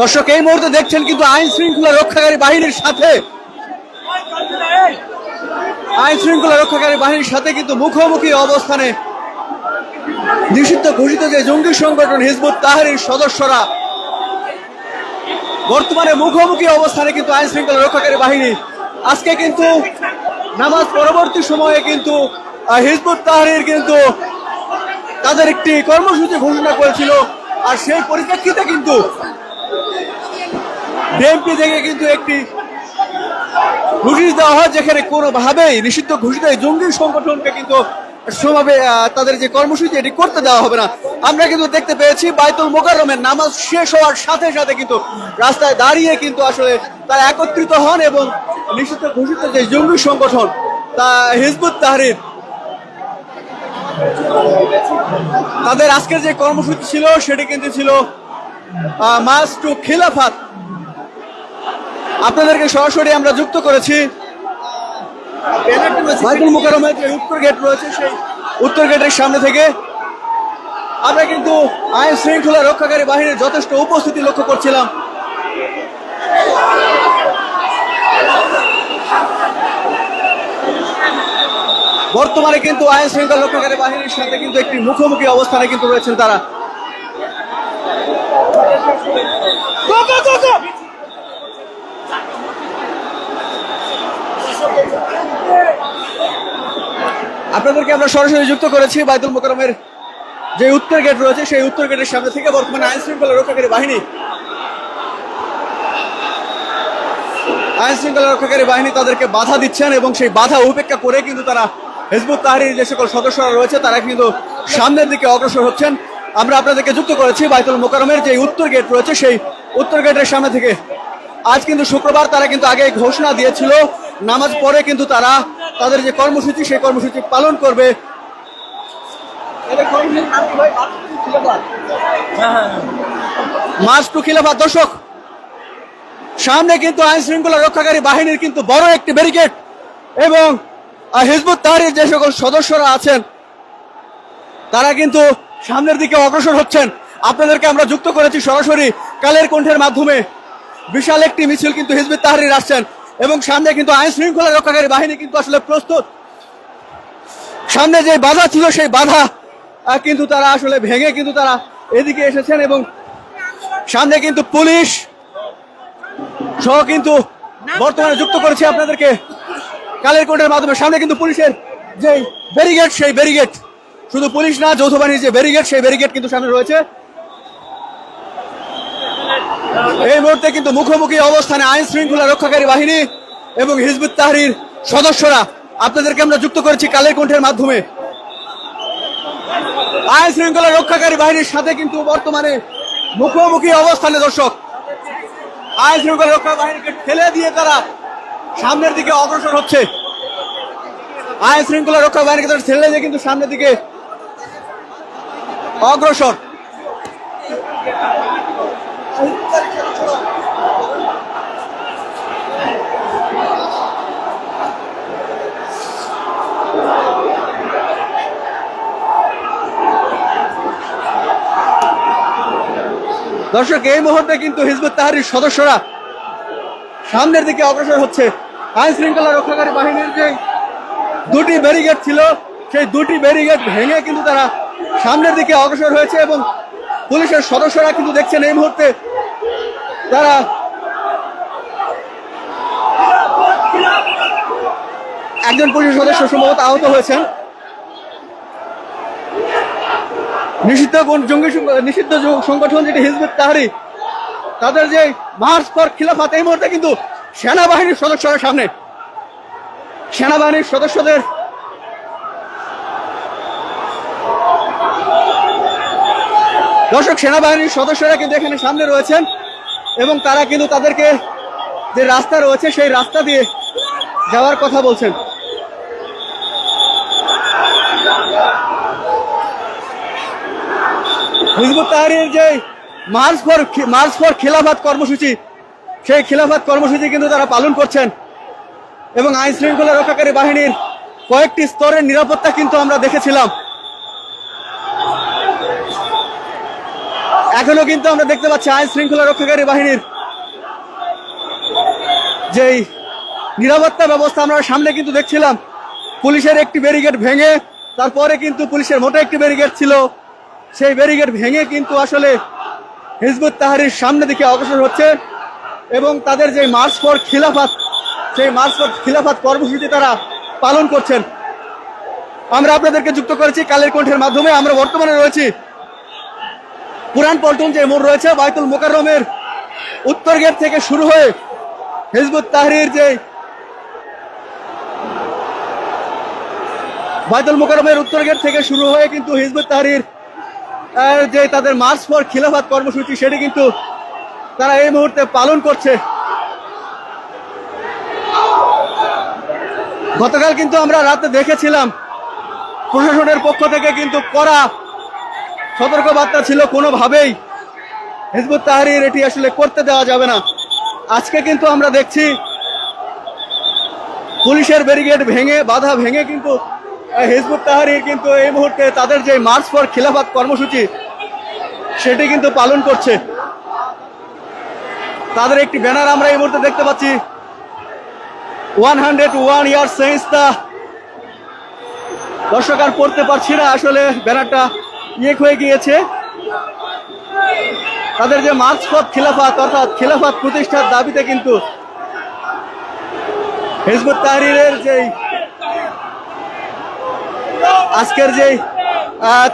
দর্শক, এই মুহূর্তে দেখছেন কিন্তু আইন শৃঙ্খলা রক্ষাকারী বাহিনীর সাথে। আইন শৃঙ্খলা রক্ষাকারী বাহিনীর সাথে কিন্তু মুখোমুখি অবস্থানে নিষিদ্ধ ঘোষিত যে জঙ্গি সংগঠন হিজবুত তাহারির সদস্যরা। বর্তমানে মুখোমুখি অবস্থানে কিন্তু আইন শৃঙ্খলা রক্ষাকারী বাহিনী। আজকে কিন্তু নামাজ পরবর্তী সময়ে কিন্তু হিজবুত তাহারির কিন্তু তাদের একটি কর্মসূচি ঘোষণা করেছিল। আর সেই পরিপ্রেক্ষিতে কিন্তু বিএনপি থেকে কিন্তু একটি নোটিশ দেওয়া হয়, যেখানে কোনোভাবেই নিষিদ্ধ ঘোষিত জঙ্গি সংগঠনকে কিন্তু সেভাবে তাদের যে কর্মসূচি, এটি করতে দেওয়া হবে না। আমরা কিন্তু দেখতে পেয়েছি বাইতুল মোকাররমের নামাজ শেষ হওয়ার সাথে সাথে কিন্তু রাস্তায় দাঁড়িয়ে কিন্তু আসলে তারা একত্রিত হন এবং নিষিদ্ধ ঘোষিত যে জঙ্গি সংগঠন, তা হিজবুত তাহরির। তাদের আজকের যে কর্মসূচি ছিল, সেটি কিন্তু ছিল মাস টু খিলাফাত। আপনাদেরকে সরাসরি আমরা যুক্ত করেছি। যে উত্তর গেট রয়েছে, সেই উত্তর গেটের সামনে থেকে। আমরা কিন্তু আইন শৃঙ্খলা রক্ষাকারী বাহিনীর যথেষ্ট উপস্থিতি লক্ষ্য করছিলাম। বর্তমানে কিন্তু আইন শৃঙ্খলা রক্ষাকারী বাহিনীর সাথে কিন্তু একটি মুখোমুখি অবস্থানে কিন্তু রয়েছেন তারা। আপনাদেরকে আমরা সরাসরি যুক্ত করেছি বাইতুল মোকারমের যে উত্তর গেট রয়েছে সেই উত্তর গেটের সামনে থেকে বর্তমানে আইন শৃঙ্খলা রক্ষাকারী বাহিনী। আইন শৃঙ্খলা রক্ষাকারী বাহিনী তাদেরকে বাধা দিচ্ছেন এবং সেই বাধা উপেক্ষা করে কিন্তু তারা হিজবুত তাহারির যে সকল সদস্যরা রয়েছে, তারা কিন্তু সামনের দিকে অগ্রসর হচ্ছেন। আমরা আপনাদেরকে যুক্ত করেছি বাইতুল মোকারমের যে উত্তর গেট রয়েছে, সেই উত্তর গেটের সামনে থেকে। আজ কিন্তু শুক্রবার, তারা কিন্তু আগে ঘোষণা দিয়েছিল। নামাজ পরে কিন্তু তারা তাদের যে কর্মসূচি, সেই কর্মসূচি পালন করবে। খিলাফাত, দর্শক, সামনে কিন্তু আইন শৃঙ্খলা রক্ষাকারী বাহিনীর কিন্তু বড় একটি ব্যারিকেড এবং হিজবুত তাহারির যে সকল সদস্যরা আছেন, তারা কিন্তু সামনের দিকে অগ্রসর হচ্ছেন। আপনাদেরকে আমরা যুক্ত করেছি সরাসরি কালের কণ্ঠের মাধ্যমে। বিশাল একটি মিছিল কিন্তু হিজবুত তাহারির আসছেন এবং সামনে কিন্তু আইন শৃঙ্খলা রক্ষাকারী বাহিনী কিন্তু আসলে প্রস্তুত। সামনে যে বাধা ছিল, সেই বাধা কিন্তু তারা আসলে ভেঙে কিন্তু তারা এদিকে এসেছেন এবং সামনে কিন্তু পুলিশ সহ কিন্তু বর্তমানে যুক্ত করেছি আপনাদেরকে। কালের কোর্টের মাধ্যমে, সামনে কিন্তু পুলিশের যে ব্যারিগেড সেই ব্যারিগেড শুধু পুলিশ না, যৌথ বাহিনীর যে ব্যারিগেড সেই ব্যারিগেড কিন্তু সামনে রয়েছে। এই মুহূর্তে কিন্তু মুখোমুখি অবস্থানে আইন শৃঙ্খলা রক্ষাকারী বাহিনী এবং হিজবুত তাহরির সদস্যরা। আপনাদেরকে আমরা যুক্ত করেছি কালের কণ্ঠের মাধ্যমে। আইন শৃঙ্খলা রক্ষাকারী বাহিনীর সাথে কিন্তু বর্তমানে মুখোমুখি অবস্থানে দর্শক। আইন শৃঙ্খলা রক্ষা বাহিনীকে ঠেলে দিয়ে তারা সামনের দিকে অগ্রসর হচ্ছে। আইন শৃঙ্খলা রক্ষা বাহিনীকে তারা ঠেলে দিয়ে কিন্তু সামনের দিকে অগ্রসর। দর্শক, এই মুহূর্তে কিন্তু হিজবুত তাহারির সদস্যরা সামনের দিকে অগ্রসর হচ্ছে। আইন শৃঙ্খলা রক্ষাকারী বাহিনীর যে দুটি ব্যারিগেড ছিল, সেই দুটি ব্যারিগেড ভেঙে কিন্তু তারা সামনের দিকে অগ্রসর হয়েছে এবং পুলিশের সদস্যরা কিন্তু দেখছেন এই মুহূর্তে তারা একজন পুলিশ সদস্য সম্ভবত আহত হয়েছেন। নিষিদ্ধ জঙ্গি নিষিদ্ধ সংগঠন যেটি হিজবুত তাহারি, তাদের যে মার্চ ফর খিলাফাত, এই মুহূর্তে কিন্তু সেনাবাহিনীর সদস্যরা সামনে। সেনাবাহিনীর সদস্যদের দর্শক, সেনাবাহিনীর সদস্যরা কিন্তু এখানে সামনে রয়েছেন এবং তারা কিন্তু তাদেরকে যে রাস্তা রয়েছে, সেই রাস্তা দিয়ে যাওয়ার কথা বলছেন। হিজবুত তাহারির যে মার্চ ফর মার্চ ফর খিলাফাত কর্মসূচি সেই খিলাফাত কর্মসূচি কিন্তু তারা পালন করছেন। এবং আইন শৃঙ্খলা রক্ষাকারী বাহিনীর কয়েকটি স্তরের নিরাপত্তা কিন্তু আমরা দেখেছিলাম। এখনও কিন্তু আমরা দেখতে পাচ্ছি আইন শৃঙ্খলা রক্ষাকারী বাহিনীর যেই নিরাপত্তা ব্যবস্থা আমরা সামনে কিন্তু দেখছিলাম। পুলিশের একটি ব্যারিকেড ভেঙে, তারপরে কিন্তু পুলিশের মোটা একটি ব্যারিকেড ছিল। সেই ব্যারিকেড ভেঙে কিন্তু আসলে হিজবুত তাহারির সামনে দিকে অগ্রসর হচ্ছে। এবং তাদের যে মার্চ ফর খিলাফাত সেই মার্চ ফর খিলাফাত কর্মসূচি তারা পালন করছেন। আমরা আপনাদেরকে যুক্ত করেছি কালের কণ্ঠের মাধ্যমে। আমরা বর্তমানে রয়েছি পুরান পল্টন যে মোড় রয়েছে বাইতুল মোকাররমের উত্তর গেট থেকে শুরু হয়ে হিজবুত তাহরির যে বাইতুল মোকাররমের উত্তর গেট থেকে শুরু হয়ে কিন্তু হিজবুত তাহরির যে তাদের মার্চ ফর খিলাফাত কর্মসূচি, সেটি কিন্তু তারা এই মুহূর্তে পালন করছে। গতকাল কিন্তু আমরা রাতে দেখেছিলাম, প্রশাসনের পক্ষ থেকে কিন্তু করা সতর্কবার্তা ছিল কোনোভাবেই। হিজবুত তাহরির এটি আসলে করতে দেওয়া যাবে না। আজকে কিন্তু আমরা দেখছি, পুলিশের ব্যারিকেড ভেঙে, বাধা ভেঙে কিন্তু হিজবুত তাহরির কিন্তু এই মুহূর্তে তাদের যে মার্চ ফর খিলাফাত কর্মসূচি, সেটি কিন্তু পালন করছে। তাদের একটি ব্যানার আমরা এই মুহূর্তে দেখতে পাচ্ছি। One hundred one year since দা দর্শক আর পড়তে পারছি না, আসলে ব্যানারটা ইয়ে হয়ে গিয়েছে। তাদের যে মার্চ পথ খিলাফাত, অর্থাৎ খিলাফাত প্রতিষ্ঠার দাবিতে কিন্তু হিজবুত তাহরিরের যেই আজকের যেই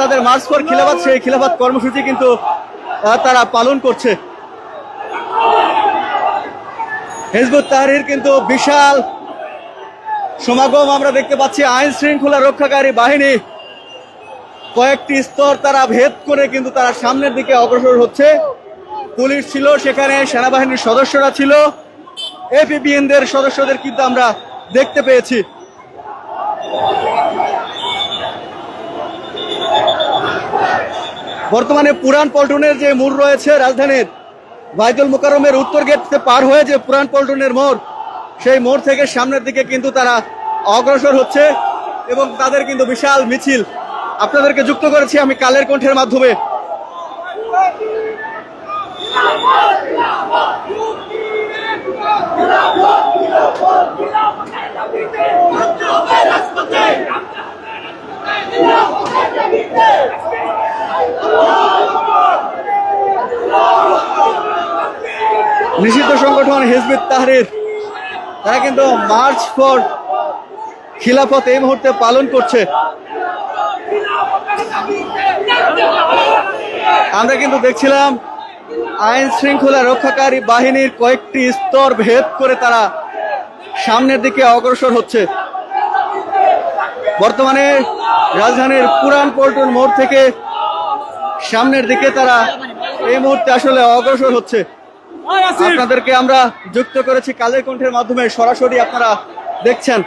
তাদের মার্চ ফর খিলাফাত, সেই খিলাফাত কর্মসূচি কিন্তু তারা পালন করছে। হিজবুত তাহরির কিন্তু বিশাল সমাগম আমরা দেখতে পাচ্ছি। আইন শৃঙ্খলা রক্ষাকারী বাহিনী কয়েকটি স্তর তারা ভেদ করে কিন্তু তারা সামনের দিকে অগ্রসর হচ্ছে। পুলিশ ছিল সেখানে, সেনাবাহিনীর সদস্যরা ছিল। এপিবিএনদের সদস্যদের কিন্তু আমরা দেখতে পেয়েছি। বর্তমানে পুরান পল্টনের যে মূল রয়েছে রাজধানীর বাইতুল মোকাররমের উত্তর গেট পার হয়ে যে পুরান পল্টনের মোড়, সেই মোড় থেকে সামনের দিকে কিন্তু তারা অগ্রসর হচ্ছে এবং তাদের কিন্তু বিশাল মিছিল। আপনাদেরকে যুক্ত করেছি আমি কালের কণ্ঠের মাধ্যমে। নিষিদ্ধ সংগঠন হিজবুত তাহরির, তারা কিন্তু মার্চ ফর খিলাফত এই মুহূর্তে পালন করছে। আমরা কিন্তু দেখছিলাম আইন শৃঙ্খলা রক্ষাকারী বাহিনীর কয়েকটি স্তর ভেদ করে তারা সামনের দিকে অগ্রসর হচ্ছে। বর্তমানে রাজধানীর পুরান পল্টন মোড় থেকে সামনের দিকে তারা এই মুহূর্তে আসলে অগ্রসর হচ্ছে। আপনাদেরকে আমরা যুক্ত করেছি কালের কণ্ঠের মাধ্যমে। সরাসরি আপনারা দেখছেন।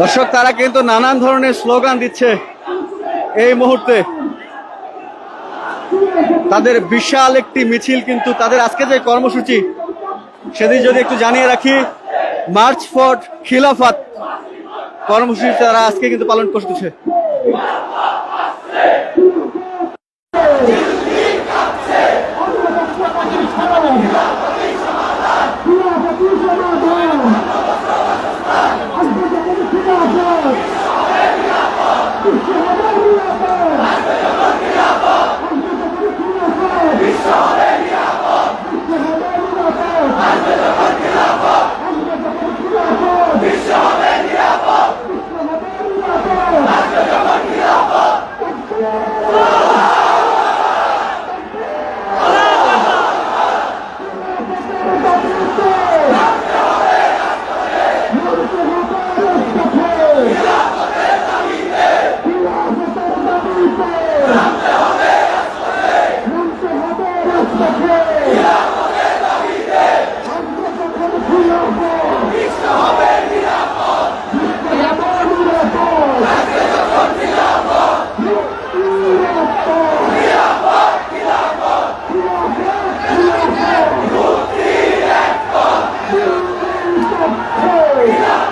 দর্শক, তারা কিন্তু নানান ধরনের স্লোগান দিচ্ছে এই মুহূর্তে। তাদের বিশাল একটি মিছিল কিন্তু তাদের আজকে যে কর্মসূচি, সেদিন যদি একটু জানিয়ে রাখি, মার্চ ফর খিলাফাত কর্মসূচি তারা আজকে কিন্তু পালন করতেছে Yeah. Hallelujah.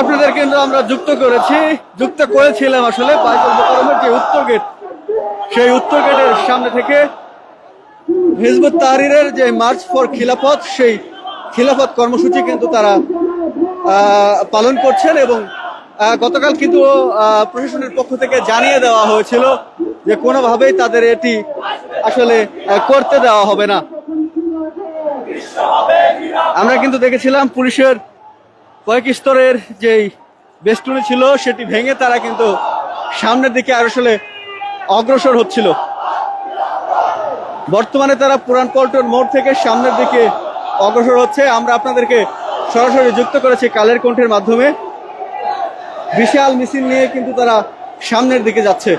আপনাদের কিন্তু আমরা যুক্ত করেছি, যুক্ত করেছিলাম আসলে যে উত্তর গেট সেই উত্তর গেটের সামনে থেকে হিজবুত তাহরিরের যে মার্চ ফর খিলাফত, সেই খিলাফত কর্মসূচি কিন্তু তারা পালন করছেন এবং গতকাল কিন্তু প্রশাসনের পক্ষ থেকে জানিয়ে দেওয়া হয়েছিল যে কোনোভাবেই তাদের এটি আসলে করতে দেওয়া হবে না। আমরা কিন্তু দেখেছিলাম পুলিশের কয়েক স্তরের যেই বেষ্টনী ছিল, সেটি ভেঙে তারা কিন্তু সামনের দিকে আর আসলে অগ্রসর হচ্ছিল। বর্তমানে তারা পুরান পল্টন মোড় থেকে সামনের দিকে অগ্রসর হচ্ছে। আমরা আপনাদেরকে সরাসরি যুক্ত করেছি কালের কণ্ঠের মাধ্যমে। বিশাল মিছিল নিয়ে কিন্তু তারা সামনের দিকে যাচ্ছে।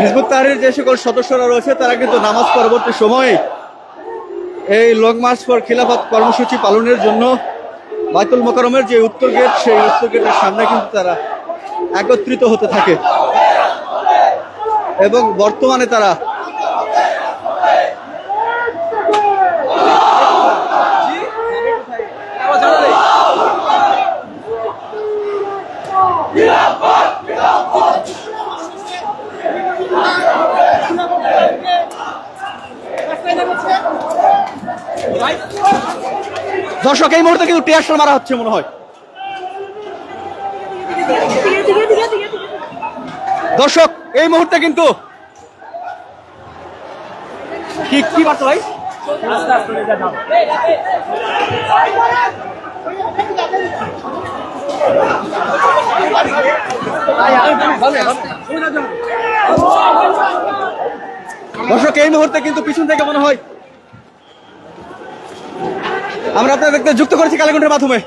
হিজবুত তাহরির যে সকল সদস্যরা রয়েছে, তারা কিন্তু নামাজ পরবর্তী সময়ে এই লং মার্চ ফর খিলাফত কর্মসূচি পালনের জন্য বাইতুল মোকারমের যে উত্তর গেট, সেই উত্তর গেটের সামনে কিন্তু তারা একত্রিত হতে থাকে। এবং বর্তমানে তারা দর্শক, এই মুহূর্তে কিন্তু টিয়ার মারা হচ্ছে মনে হয়। দর্শক, এই মুহূর্তে কিন্তু কি কি বার্তা ভাই? দর্শক, এই মুহূর্তে কিন্তু পিছন থেকে মনে হয় আমরা আপনাদেরকে যুক্ত করেছি কালীগঞ্জের মাধ্যমে।